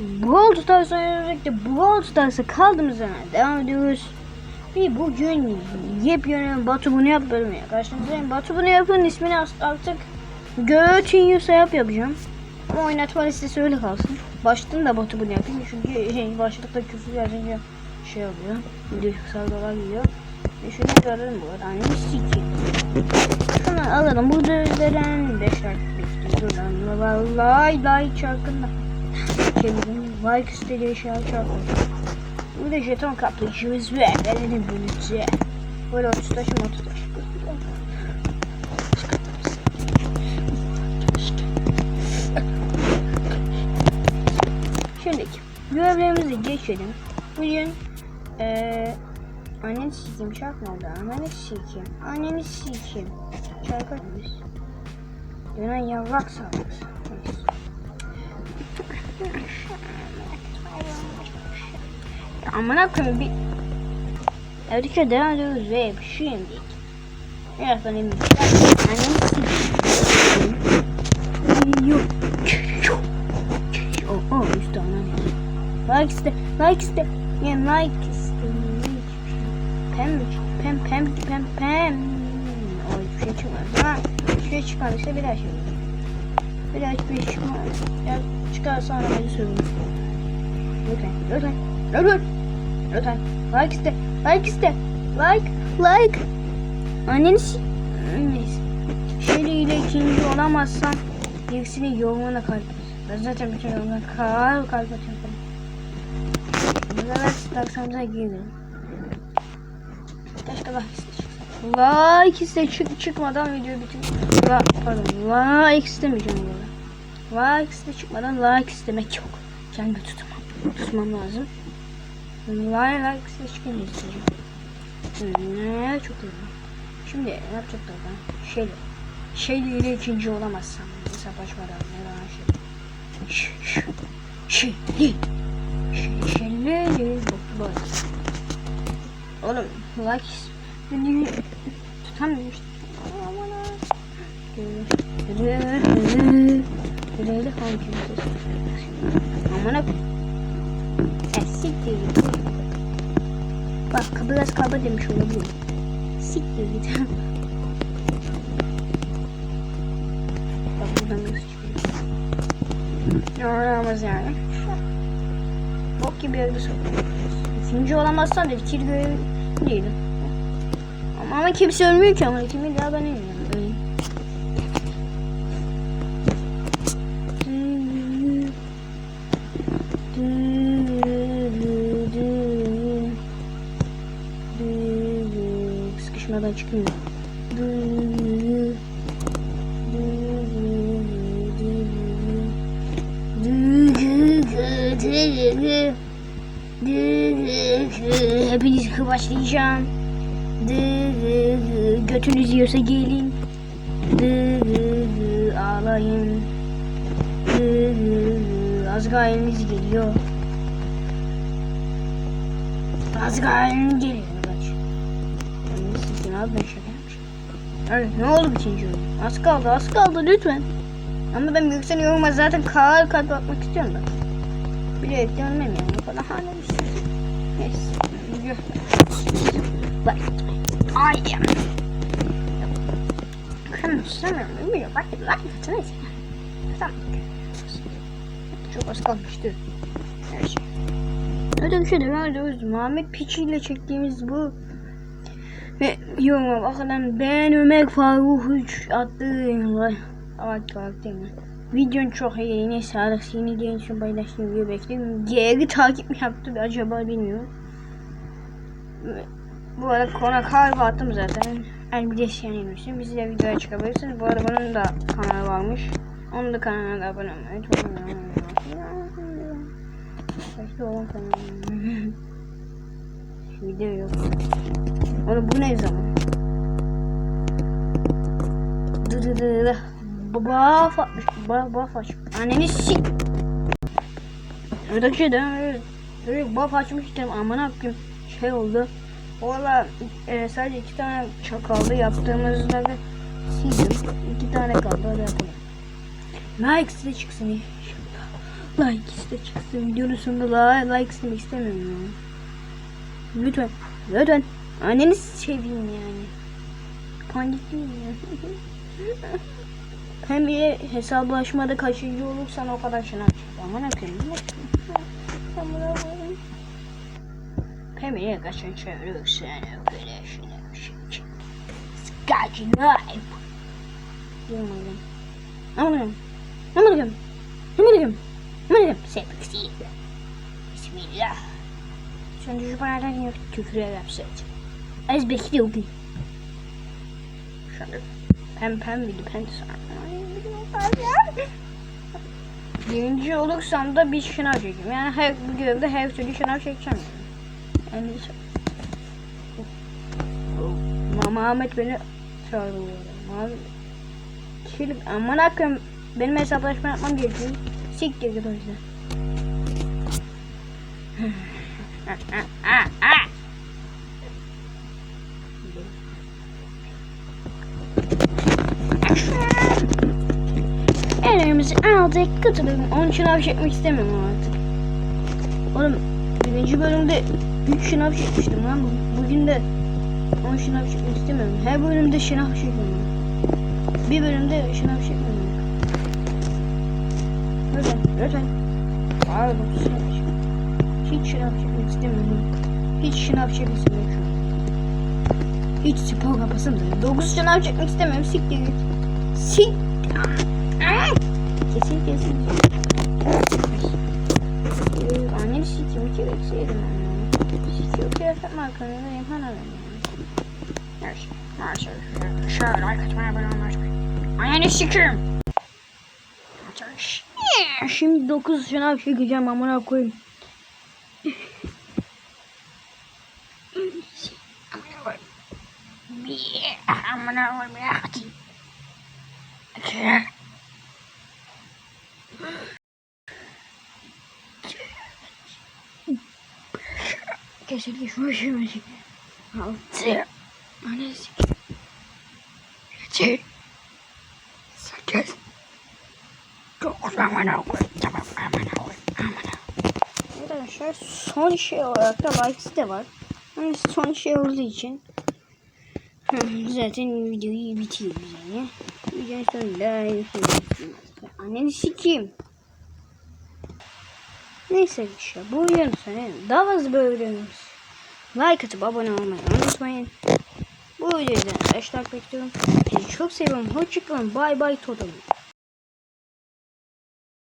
Brawl Stars'a özellikle Brawl Stars'a kaldığımız zaman devam ediyoruz. Ve bugün yepyeni Batu bunu yap bölümüne karşınızdayım. Batu bunu yapın ismini artık Götünyus'a yap yapacağım. Ama oynatma listesi öyle kalsın. Baştan da Batu bunu yapayım çünkü şey, başlıkta küfür yazınca şey oluyor. Video sargılar gidiyor. Ve şunu görelim bu arada. Annemi. Şunu alalım. Burada veren 5 like bekliyorum. Vallahi like. Çevirin. Like istediği şey çarkında. Burada jeton kaplayıcımız ve verelim birlikte. Böyle 30 taş mı 30 taş. Şimdi görevlerimizi geçelim. Bugün eee anneni sikeyim şarkı mı oldu? Anneni sikeyim. Anneni sikeyim. Mıyız? Dönen yavrak. Ya Amına koyayım bir Öyleyse devam ediyoruz ve şimdi Biraz ben emin Annem sikeyim. Yok Oh oh işte annem. Like iste Like iste. Ya like iste. Pem pem pem pem. pem bir şey çıkmadı. Ha Bir şey çıkmadıysa bir daha şey olur. Bir daha hiçbir şey çıkmadı. Ya çıkarsa arabayı söyleyeyim. Lütfen lütfen lütfen Lütfen. Like iste like iste. Like like. Anneni si Neyse. Şöyle ile ikinci olamazsam Gerisini yorumuna kalp Ben zaten bütün yorumuna kalp kalp atıyorum Bu sefer taksamıza girelim Keşke like çıksa Like iste çık çıkmadan video bitir La, Pardon like istemeyeceğim burada Like iste çıkmadan like istemek yok Kendimi tutamam Tutmam lazım Like like iste çıkınca isteyeceğim Ne çok iyi Şimdi ne yapacaklar ben Şeyle Şeyle ile ikinci olamazsam Hesap açmadan ne lan şey Ş- ş- Şeyle Şey- Şeyle Bak bak Oğlum like Aman ha. Böyle hangi Aman ha. Ya siktir git. Bak biraz kaba demiş olabilir. Siktir git. Bak buradan çıkıyor. Olamaz yani. Bok gibi yerde sokuyoruz. Üçüncü olamazsan da ikili görev değilim. Ama, kimse ölmüyor ki ama kimi daha ben ölmüyorum. Öleyim. Sıkışmadan çıkıyor. Hepinizi kıvaçlayacağım. Götünüz yiyorsa gelin. Ağlayın. Azrail'iniz geliyor. Azrail'in geliyor. Sizin abi ben şaka yapmışım. Ne oldu bitince oyun? Az kaldı az kaldı lütfen. Ama ben yoruma zaten kalp kalp atmak istiyorum da. Bile eklemem yani. Kadar hala bir şey. Neyse. Video. Ay ya. Ben istemiyorum. Bilmiyorum. Bak like atın neyse. Tamam. Çok az kalmıştı. Her şey. Öyle bir şey devam ediyoruz. Muhammed Piçi ile çektiğimiz bu ve yoruma bakalım ben Ömer Faruk 3 attığım var. Evet karakterim. Videon çok iyi. Yine sağlık yeni genç için paylaştığım video bekliyorum. Geri takip mi yaptı acaba bilmiyorum. Bu arada kona kalbi attım zaten. El bir desyan yemiştim. Bizi de videoya çıkabilirsiniz. Bu arada bunun da kanalı varmış. Onun da kanalına da abone olmayı unutmayın. Başta olan kanalım. Video yok. Oğlum bu ne zaman? Dı dı dı dı. Baba fatmış. Baba faç. Anneni sik. Şey de öyle. Baba açmıştım amına koyayım. Şey oldu. Valla e, sadece iki tane çakaldı yaptığımızda da sildim. İki tane kaldı hadi yapalım. Like size çıksın inşallah. Like size çıksın. Videonun sonunda la like istemek istemiyorum. Lütfen. Lütfen. Anneni seveyim yani. Pandikiyim ya. Hem bir hesaplaşmada kaçıncı olursan o kadar şınav çıktı. Aman akıyım. Aman akıyım. Hem. Scotch life. Diyorum oğlum. Aman akıyım. Aman akıyım. Aman akıyım. Aman akıyım. Seksi. Bismillah. Şu paradan yok küfür yapsaydı. Az bekliyordum. Şöyle pem pem bir pem Birinci olursam da bir şınav çekeyim. Yani her bir görevde her türlü şınav çekeceğim. Yani Mama Ahmet beni çağırıyor. Abi, Kilim, aman akım benim hesaplaşma yapmam gerekiyor. Siktir git o yüzden. Ellerimizi aldık katılıyorum. Onun şınav çekmek istemiyorum artık. Oğlum birinci bölümde 3 şınav çekmiştim lan. Bu- Bugün de 10 şınav çekmek istemiyorum. Her bölümde şınav çekiyorum. Bir bölümde şınav çekmiyorum. Lütfen, lütfen. Pardon, şınav çek- Hiç şınav çekmek istemiyorum. Hiç şınav çekmek istemiyorum. Hiç spor yapasım da. yok. 9 şınav çekmek istemiyorum. Siktir git. Sik. Kesin kesin. Adam yani. Neyse. Neyse. Şöyle abone olmayı Anneni sikiyorum. Şimdi 9 şınav çekeceğim amına koyayım. Amına koyayım ya. Kesinlikle şu şey şey. Altı. Annesi. Yedi. Sekiz. Dokuz. Aman koyayım. Tamam aman koyayım. Aman Arkadaşlar son şey olarak da likes de var. Yani son şey olduğu için zaten videoyu bitiriyoruz yani. Videonun sonunda Anneni sikeyim. Neyse işte bu videonun sonu daha fazla böyle. Like atıp abone olmayı unutmayın. Bu videoyu da 5 like bekliyorum. Sizi çok seviyorum. Hoşçakalın. Bye bye totalım.